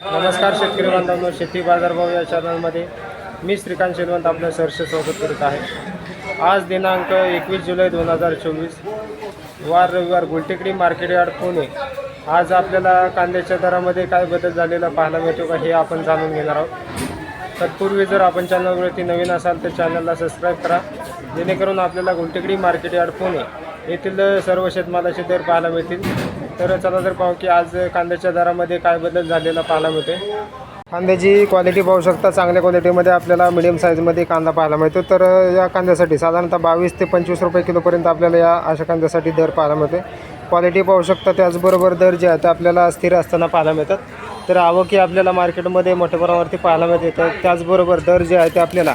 नमस्कार शेतकरी बांधवांनो शेती बाजारभाव या चॅनलमध्ये मी श्रीकांत शेलवंत आपलं सहर्ष स्वागत करत आहे. आज दिनांक एकवीस जुलै दोन हजार चोवीस वार रविवार गुलटेकडी मार्केट यार्ड पुणे. आज आपल्याला कांद्याच्या दरामध्ये काय बदल झालेला पाहायला मिळतो का हे आपण जाणून घेणार आहोत. तत्पूर्वी जर आपण चॅनलवरती नवीन असाल तर चॅनलला सबस्क्राईब करा. जेणेकरून आपल्याला गुलटेकडी मार्केट यार्ड पुणे येथील सर्व शेतमालाचे दर पाहायला मिळतील. तर चला तर पाहू की आज कांद्याच्या दरामध्ये काय बदल झालेला पाहायला मिळते कांद्याची क्वालिटी पाहू शकता. चांगल्या क्वालिटीमध्ये आपल्याला मिडियम साईजमध्ये कांदा पाहायला मिळतो. तर या कांद्यासाठी साधारणतः बावीस ते पंचवीस रुपये किलोपर्यंत आपल्याला या अशा कांद्यासाठी दर पाहायला मिळते क्वालिटी पाहू शकता. त्याचबरोबर दर जे आहे ते आपल्याला स्थिर असताना पाहायला मिळतात. तर आवकी आपल्याला मार्केटमध्ये मोठ्या प्रमाणावरती पाहायला मिळते. तर त्याचबरोबर दर जे आहे ते आपल्याला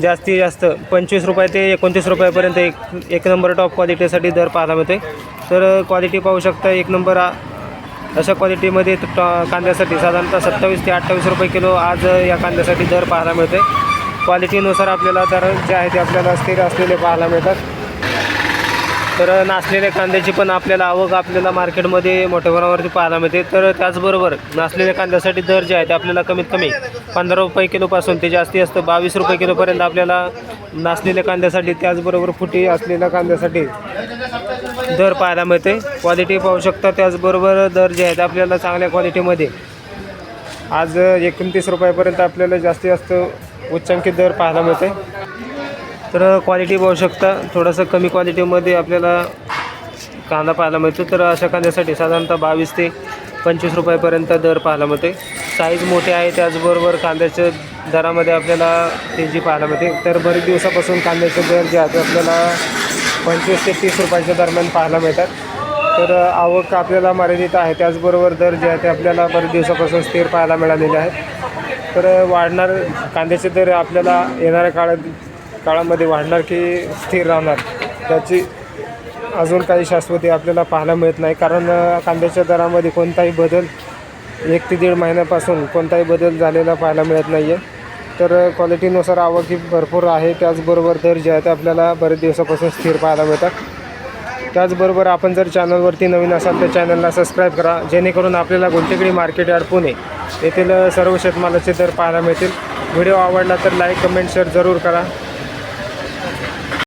जास्तीत जास्त पंचवीस रुपये ते एकोणतीस रुपयापर्यंत एक एक नंबर टॉप क्वालिटीसाठी दर पाहायला मिळते तर क्वालिटी पाहू शकता एक नंबर अशा क्वालिटीमध्ये टॉ कांद्यासाठी साधारणतः सत्तावीस ते अठ्ठावीस रुपये किलो आज या कांद्यासाठी दर पाहायला मिळते क्वालिटीनुसार आपल्याला दर जे आहे ते आपल्याला स्थिर असलेले पाहायला मिळतात. तर नाचलेल्या कांद्याची पण आपल्याला आवक आपल्याला मार्केटमध्ये मोठ्या प्रमाणावरती पाहायला मिळते. तर त्याचबरोबर नाचलेल्या कांद्यासाठी दर जे आहे ते आपल्याला कमीत कमी पंधरा रुपये किलोपासून ते जास्ती असतं. बावीस रुपये किलोपर्यंत आपल्याला नाचलेल्या कांद्यासाठी त्याचबरोबर फुटी असलेल्या कांद्यासाठी दर पाहायला मिळते. क्वालिटी पाहू शकता त्याचबरोबर दर जे आहेत आपल्याला चांगल्या क्वालिटीमध्ये आज एकोणतीस रुपयापर्यंत आपल्याला जास्तीत जास्त उच्चांकित दर पाहायला मिळते. तर क्वालिटी पाहू शकता. थोडंसं कमी क्वालिटीमध्ये आपल्याला कांदा पाहायला मिळतो. तर अशा कांद्यासाठी साधारणतः बावीस ते पंचवीस रुपयापर्यंत दर पाहायला मिळते साईज मोठे आहे त्याचबरोबर कांद्याच्या दरामध्ये आपल्याला तेजी पाहायला मिळते. तर बरेच दिवसापासून कांद्याचे दर जे आहे ते आपल्याला पंचवीस ते तीस रुपयाच्या दरम्यान पाहायला मिळतात. तर आवक आपल्याला मर्यादित आहे. त्याचबरोबर दर जे आहे ते आपल्याला बरेच दिवसापासून स्थिर पाहायला मिळालेले आहेत. तर वाढणार कांद्याचे दर आपल्याला येणाऱ्या काळात काळामध्ये वाढणार की स्थिर राहणार त्याची अजून काही शाश्वती आपल्याला पाहायला मिळत नाही. कारण कांद्याच्या दरामध्ये कोणताही बदल एक ते दीड महिन्यापासून कोणताही बदल झालेला पाहायला मिळत नाही आहे तर क्वालिटीनुसार आवक ही भरपूर आहे. त्याचबरोबर दर जे आहे ते आपल्याला बरेच दिवसापासून स्थिर पाहायला मिळतात. त्याचबरोबर आपण जर चॅनलवरती नवीन असाल तर चॅनलला सबस्क्राईब करा. जेणेकरून आपल्याला गुंटेकडी मार्केट यार्ड पुणे येथील सर्व शेतमालाचे दर पाहायला मिळतील. व्हिडिओ आवडला तर लाईक कमेंट शेअर जरूर करा.